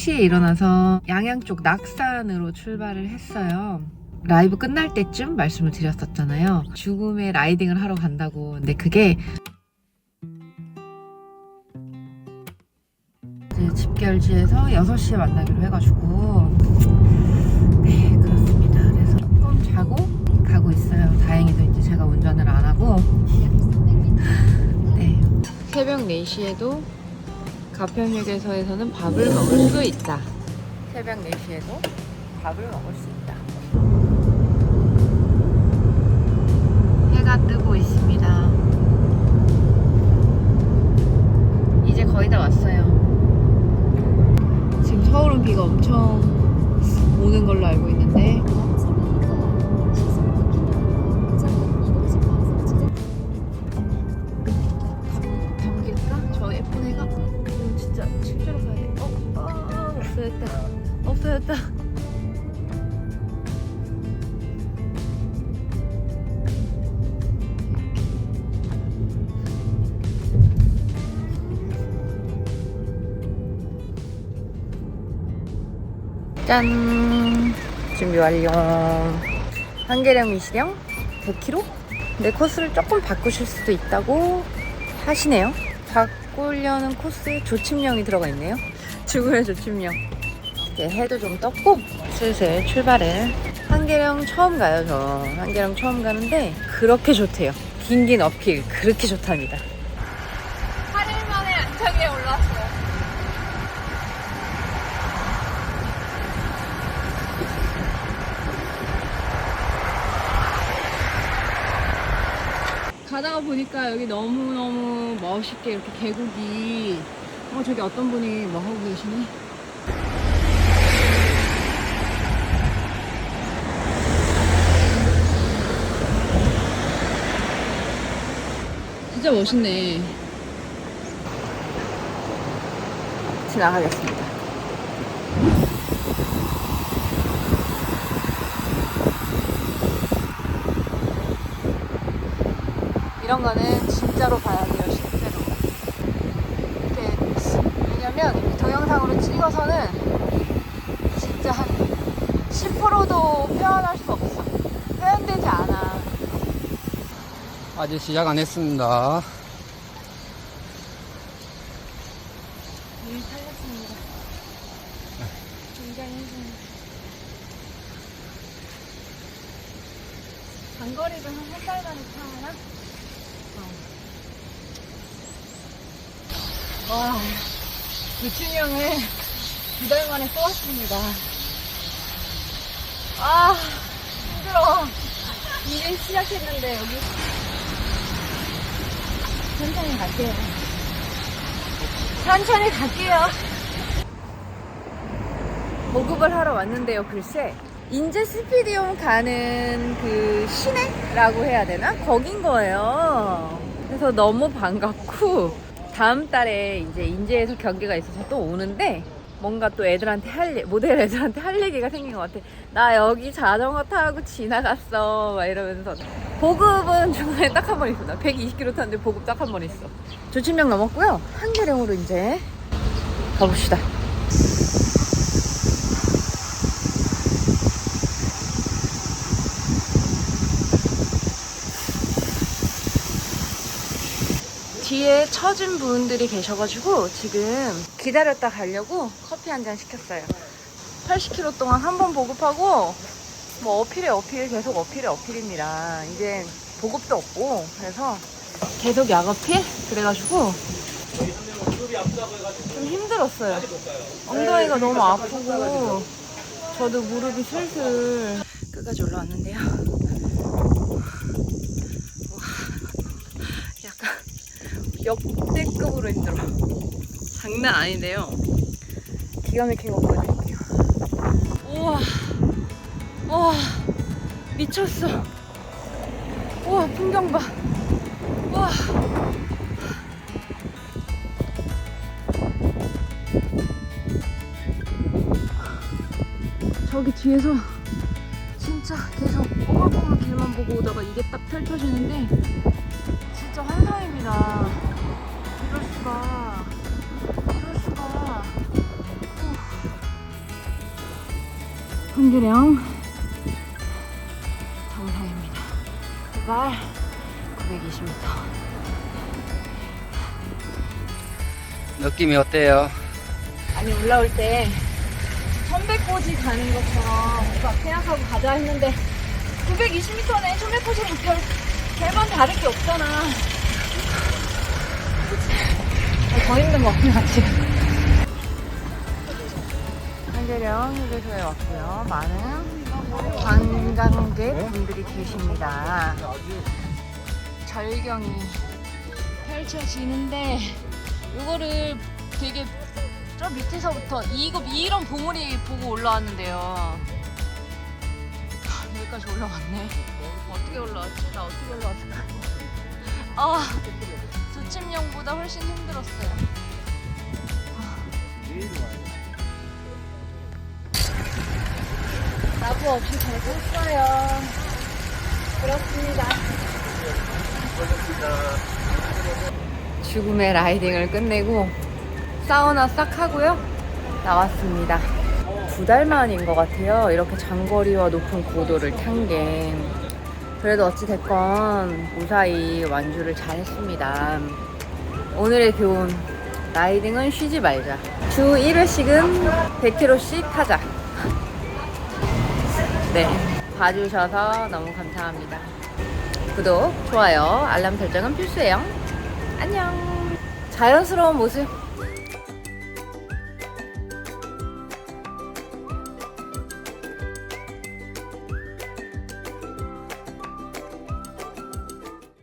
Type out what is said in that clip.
3시에 일어나서 양양 쪽 낙산으로 출발을 했어요. 라이브 끝날 때쯤 말씀을 드렸었잖아요. 죽음의 라이딩을 하러 간다고. 근데 그게 이제 집결지에서 6시에 만나기로 해가지고 네 그렇습니다. 그래서 조금 자고 가고 있어요. 다행히도 이제 제가 운전을 안 하고 네 새벽 4시에도 가평휴게소에서는 밥을 먹을 수 있다. 새벽 4시에도 밥을 먹을 수 있다. 해가 뜨고 있습니다. 이제 거의 다 왔어요. 지금 서울은 비가 엄청 오는 걸로 알고 있는데 없어졌다. 짠! 준비 완료. 한계령 미시령 100km? 내 코스를 조금 바꾸실 수도 있다고 하시네요. 바꾸려는 코스에 조침령이 들어가 있네요. 죽음의 조침령. 이제 해도 좀 떴고 슬슬 출발을. 한계령 처음 가요, 저. 한계령 처음 가는데 그렇게 좋대요. 긴긴 어필 그렇게 좋답니다. 8일 만에 안착에 올랐어요. 가다가 보니까 여기 너무너무 멋있게 이렇게 계곡이 어 저기 어떤 분이 뭐 하고 계시네 진짜 멋있네 지나가겠습니다. 이런 거는 진짜로 봐야 돼요, 실제로. 이렇게, 왜냐면 동영상으로 찍어서는 진짜 한 10%도 표현할 수 없어. 표현되지 않아. 아직 시작 안 했습니다. 일 살렸습니다. 굉장히 힘듭니다. 장거리도 한한 달 만에 타나? 어. 와, 유춘형을 두달 만에 또 왔습니다. 아, 힘들어. 이제 시작했는데, 여기. 천천히 갈게요. 천천히 갈게요. 보급을 하러 왔는데요, 글쎄. 인제 스피디움 가는 그 시내라고 해야 되나? 거긴 거예요. 그래서 너무 반갑고, 다음 달에 이제 인제에서 경기가 있어서 또 오는데, 뭔가 또 애들한테 할, 얘- 모델 애들한테 할 얘기가 생긴 것 같아. 나 여기 자전거 타고 지나갔어. 막 이러면서. 보급은 중간에 딱 한 번 있어. 나 120km 탔는데 보급 딱 한 번 있어. 조침령 넘었고요. 한계령으로 이제 가봅시다. 뒤에 처진 분들이 계셔가지고 지금 기다렸다 가려고 커피 한 잔 시켰어요. 80km 동안 한 번 보급하고 뭐 어필에 어필 계속 어필에 어필입니다. 이제 보급도 없고 그래서 계속 약어필 그래가지고 좀 힘들었어요. 엉덩이가 너무 아프고 저도 무릎이 슬슬 끝까지 올라왔는데요. 와, 약간 역대급으로 힘들어. 장난 아닌데요. 기가 막힌 거 보여드릴게요. 우와, 우와, 미쳤어. 우와, 풍경 봐. 우와. 저기 뒤에서 진짜 계속 꼬불꼬불 길만 보고 오다가 이게 딱 펼쳐지는데 한계령 정상입니다. 해발 920m. 느낌이 어때요? 아니 올라올 때 천백고지 가는 것처럼 막 생각하고 가자 했는데 920m네 천백고지랑 별 별반 다를 게 없잖아. 아, 더 힘든 것 같아 지금. 한계령 휴게소에 왔고요. 많은 관광객 분들이 계십니다. 절경이 펼쳐지는데 이거를 되게 저 밑에서부터 이거 이런 봉우리 보고 올라왔는데요. 여기까지 올라왔네. 어떻게 올라왔지? 나 어떻게 올라왔을까? 아, 조침령보다 훨씬 힘들었어요. 아. 나부 없이 잘 컸어요. 그렇습니다. 죽음의 라이딩을 끝내고 사우나 싹 하고요. 나왔습니다. 두 달 만인 것 같아요. 이렇게 장거리와 높은 고도를 탄 게. 그래도 어찌됐건 무사히 완주를 잘 했습니다. 오늘의 교훈. 라이딩은 쉬지 말자. 주 1회씩은 100km씩 하자. 네. 봐주셔서 너무 감사합니다. 구독, 좋아요, 알람 설정은 필수예요. 안녕. 자연스러운 모습